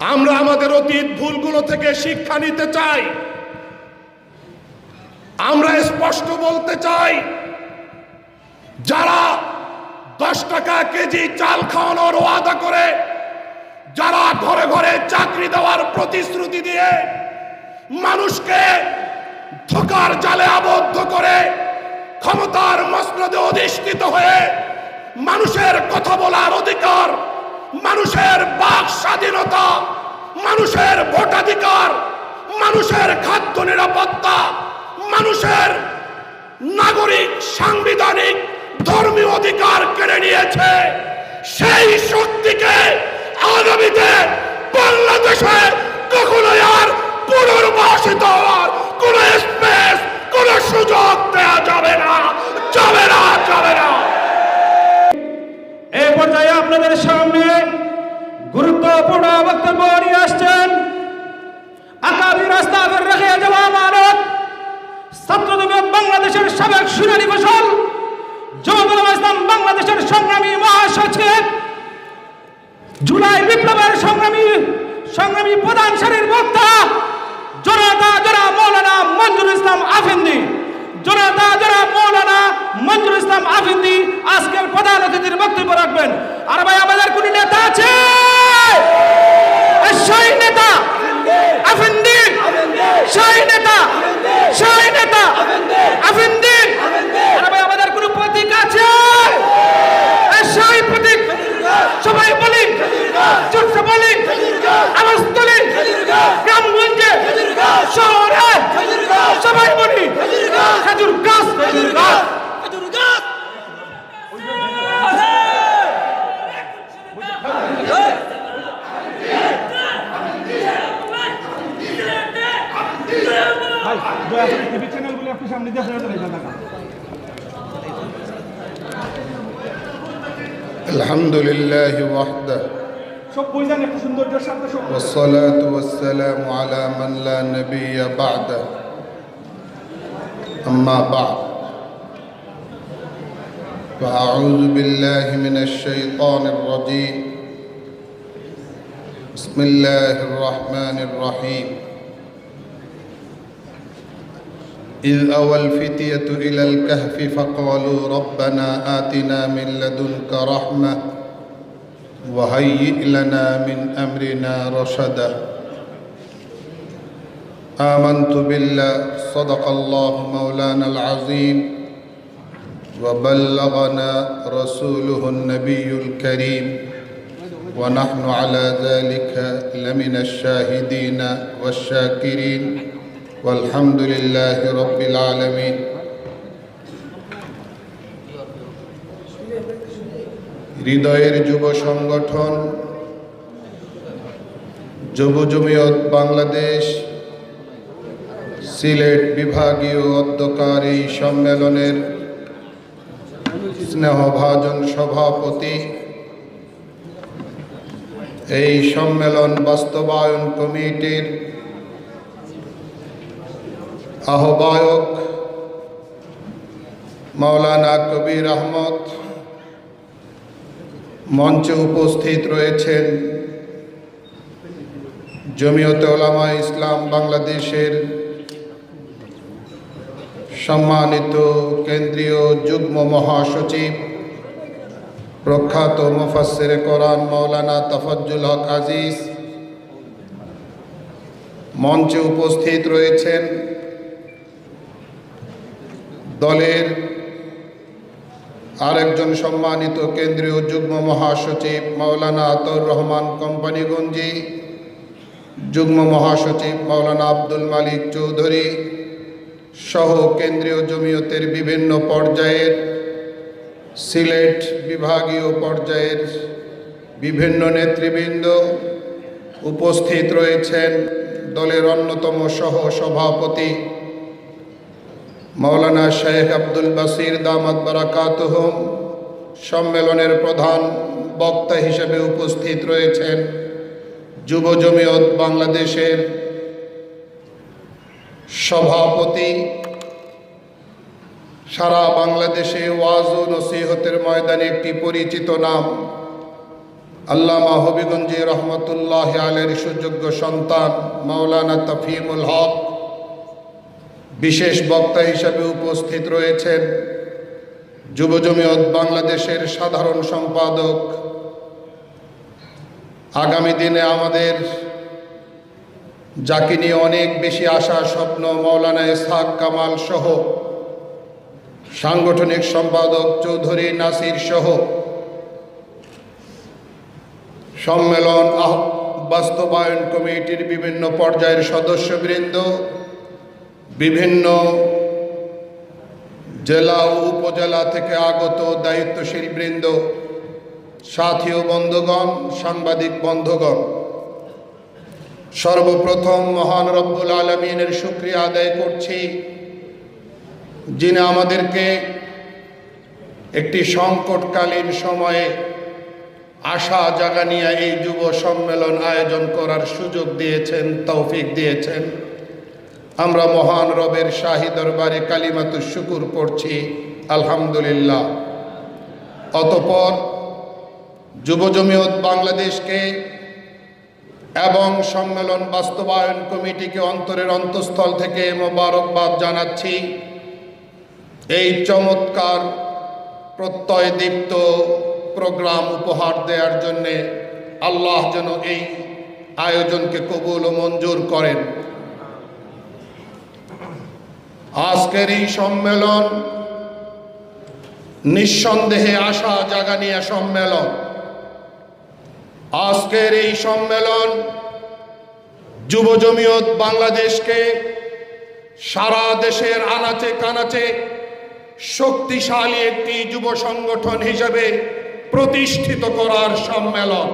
আমরা আমাদের অতীত ভুলগুলো থেকে শিক্ষা নিতে চাই। আমরা স্পষ্ট বলতে চাই, যারা দশ টাকা কেজি চাল খাওয়ানোর ওয়াদা করে, যারা ঘরে ঘরে চাকরি দেওয়ার প্রতিশ্রুতি দিয়ে মানুষকে ধোকার জালে আবদ্ধ করে ক্ষমতার মসনদে অধিষ্ঠিত হয়ে মানুষের কথা বলার অধিকার মানুষের বাক স্বাধীনতা, মানুষের ভোটাধিকার, মানুষের খাদ্য নিরাপত্তা, মানুষের নাগরিক, সাংবিধানিক, ধর্মীয় অধিকার কেড়ে নিয়েছে। সেই শক্তিকে আগামীতে বাংলাদেশে কখনোই আর পুনর্বাসিত হওয়ার কোন স্পেস কোন সুযোগ দেওয়া যাবে না যাবে না যাবে না। পর্যায়ে আপনাদের সামনে গুরুত্বপূর্ণ বক্তব্য নিয়ে আসছেন। আকাবি রাস্তা রেখে যাওয়া মানত ছাত্রদল বাংলাদেশের সাবেক শুনানি ফসল ইসলাম বাংলাদেশের সংগ্রামী মহাসচিব, জুলাই বিপ্লবের সংগ্রামী সংগ্রামী প্রধান সারির বক্তা জনতা জরা মৌলানা মঞ্জুর ইসলাম আফিন্দি। জনতা জরা মৌলানা মঞ্জুর ইসলাম আফিন্দি আজকের প্রধান অতিথির বক্তব্য রাখবেন। আর ভাই, আমাদের কোন নেতা আছে? সেই নেতা আফিন্দি! টিভি চ্যানেলগুলো একটু সামনে দিয়ে الحمد لله وحده সব বই জান একটু সৌন্দর্যের সাথে সব والصلاة والسلام على من لا نبي بعده أما بعد فأعوذ بالله من الشيطان الرجيم بسم الله الرحمن الرحيم إذ أوى الفتية إلى الكهف فقالوا ربنا آتنا من لدنك رحمة وهيئ لنا من أمرنا رشدا. آمنت بالله صدق الله مولانا العظيم وبلغنا رسوله النبي الكريم ونحن على ذلك لمن الشاهدين والشاكرين. والحمد لله رب العالمين হৃদয়ের যুব সংগঠন যুব জমিয়ত বাংলাদেশ সিলেট বিভাগীয় অধ্যকার এই সম্মেলনের স্নেহভাজন সভাপতি এই সম্মেলন বাস্তবায়ন কমিটির আহ্বায়ক মাওলানা কবির আহমদ মঞ্চে উপস্থিত রয়েছেন জমিয়তে ওলামা ইসলাম বাংলাদেশের সম্মানিত কেন্দ্রীয় যুগ্ম মহাসচিব, প্রখ্যাত মুফাসসির কোরআন মৌলানা তফজ্জুল হক আজিজ মঞ্চে উপস্থিত রয়েছেন দলের আরেকজন সম্মানিত কেন্দ্রীয় যুগ্ম মহাসচিব মাওলানা আতর রহমান কোম্পানিগঞ্জি যুগ্ম মহাসচিব মাওলানা আব্দুল মালিক চৌধুরী সহ কেন্দ্রীয় জমিয়তের বিভিন্ন পর্যায়ের সিলেট বিভাগীয় পর্যায়ের বিভিন্ন নেতৃবৃন্দ উপস্থিত রয়েছেন। দলের অন্যতম সহ সভাপতি মৌলানা শেখ আব্দুল বাসির দামাত বারাকাতহম সম্মেলনের প্রধান বক্তা হিসেবে উপস্থিত রয়েছেন যুব জমিয়ত বাংলাদেশের সভাপতি, সারা বাংলাদেশে ওয়াজ ও নসিহতের ময়দানে একটি পরিচিত নাম, আল্লামা হবিগঞ্জি রহমতুল্লাহ আলের সুযোগ্য সন্তান মাওলানা তফিমুল হক। বিশেষ বক্তা হিসাবে উপস্থিত রয়েছেন যুব জমিয়ত বাংলাদেশের সাধারণ সম্পাদক। আগামী দিনে আমাদের যাকে নিয়ে অনেক বেশি আশা, স্বপ্ন মৌলানা ইসহাক কামাল সহ সাংগঠনিক সম্পাদক চৌধুরী নাসির সহ সম্মেলন বাস্তবায়ন কমিটির বিভিন্ন পর্যায়ের সদস্যবৃন্দ বিভিন্ন জেলা ও উপজেলা থেকে আগত দায়িত্বশীল বৃন্দ, সাথী ও বন্ধুগণ, সাংবাদিক বন্ধুগণ, সর্বপ্রথম মহান রব্বুল আলমিনের শুক্রিয়া আদায় করছি, যিনি আমাদেরকে একটি সংকটকালীন সময়ে আশা জাগানিয়া এই যুব সম্মেলন আয়োজন করার সুযোগ দিয়েছেন, তৌফিক দিয়েছেন। আমরা মহান রবের শাহী দরবারে কালিমাতু শুকুর করছি আলহামদুলিল্লাহ। অতপর যুব জমিয়ত বাংলাদেশকে এবং সম্মেলন বাস্তবায়ন কমিটিকে অন্তরের অন্তঃস্থল থেকে মোবারকবাদ জানাচ্ছি। এই চমৎকার প্রত্যয়দীপ্ত প্রোগ্রাম উপহার দেওয়ার জন্যে আল্লাহ যেন এই আয়োজনকে কবুল ও মঞ্জুর করেন। আজকের এই সম্মেলন নিঃসন্দেহে আশা জাগানিয়া সম্মেলন। আজকের এই সম্মেলন যুব জমিয়ত বাংলাদেশকে সারা দেশের আনাচে কানাচে শক্তিশালী একটি যুব সংগঠন হিসেবে প্রতিষ্ঠিত করার সম্মেলন।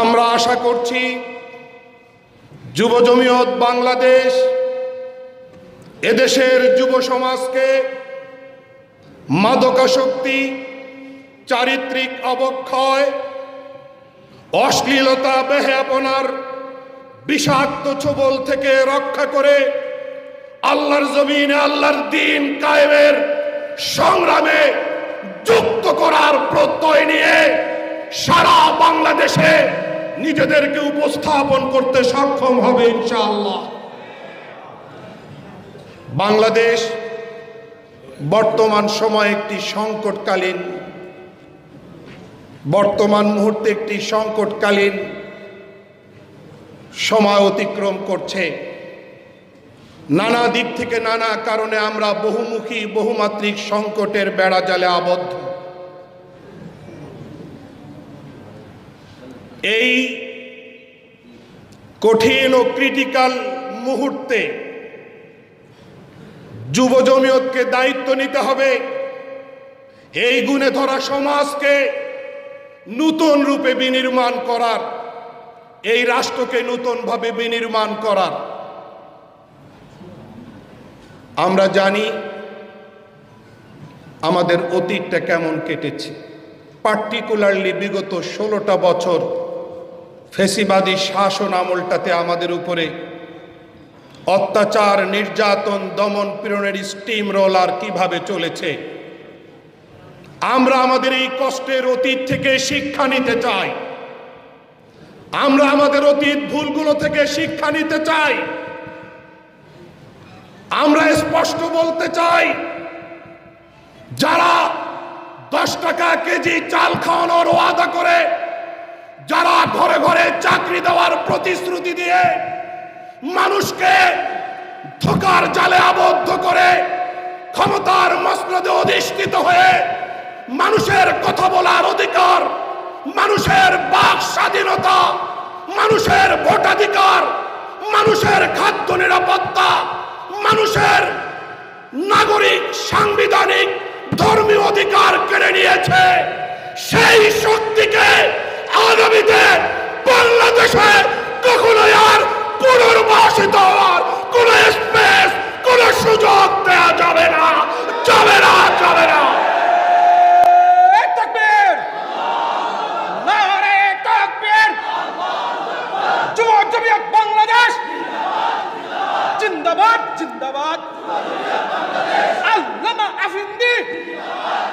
আমরা আশা করছি যুব জমিয়ত বাংলাদেশ, এদেশের যুব সমাজকে মাদকাসক্তি, চারিত্রিক অবক্ষয়, অশ্লীলতা বেহাপনার বিষাক্ত ছবল থেকে রক্ষা করে আল্লাহর জমিনে আল্লাহর দিন কায়েমের সংগ্রামে যুক্ত করার প্রত্যয় নিয়ে সারা বাংলাদেশে নিজেদেরকে উপস্থাপন করতে সক্ষম হবে ইনশাআল্লাহ। বাংলাদেশ বর্তমান সময় একটি সংকটকালীন, বর্তমান মুহূর্তে একটি সংকটকালীন সময় অতিক্রম করছে। নানা দিক থেকে নানা কারণে আমরা বহুমুখী, বহুমাত্রিক সংকটের বেড়াজালে আবদ্ধ। এই কঠিন ও ক্রিটিক্যাল মুহূর্তে যুব জমিয়তকে দায়িত্ব নিতে হবে। এই গুণে ধরা সমাজকে নূতন রূপে বিনির্মাণ করার, এই রাষ্ট্রকে নূতনভাবে বিনির্মাণ করার। আমরা জানি আমাদের অতীতটা কেমন কেটেছে। পার্টিকুলারলি বিগত ষোলোটা বছর ফেসিবাদী শাসন আমলটাতে আমাদের উপরে অত্যাচার, নির্যাতন, দমন পীড়নের স্টিম রোলার কীভাবে চলেছে? আমরা আমাদের এই কষ্টের অতীত থেকে শিক্ষা নিতে চাই। আমরা আমাদের অতীত ভুলগুলো থেকে শিক্ষা নিতে চাই। আমরা স্পষ্ট বলতে চাই, যারা দশ টাকা কেজি চাল খাওয়ানোর ওয়াদা করে চাকরি দেওয়ার প্রতিশ্রুতি দিয়ে মানুষকে ধোকার জালে আবদ্ধ করে ক্ষমতার মসনদে অধিষ্ঠিত হয়ে মানুষের কথা বলার অধিকার, মানুষের বাক স্বাধীনতা, মানুষের ভোটাধিকার, মানুষের খাদ্য নিরাপত্তা, মানুষের নাগরিক, সাংবিধানিক, ধর্মীয় অধিকার কেড়ে নিয়েছে। সেই শক্তিকে আগামীতে বাংলাদেশে কখনো আর পুনর্বাসিত হওয়ার কোন স্পেস কোন সুযোগ দেওয়া যাবে না যাবে না যাবে না। মানে বাংলাদেশ। জিন্দাবাদ জিন্দাবাদ। আল্লামা আফিন্দি।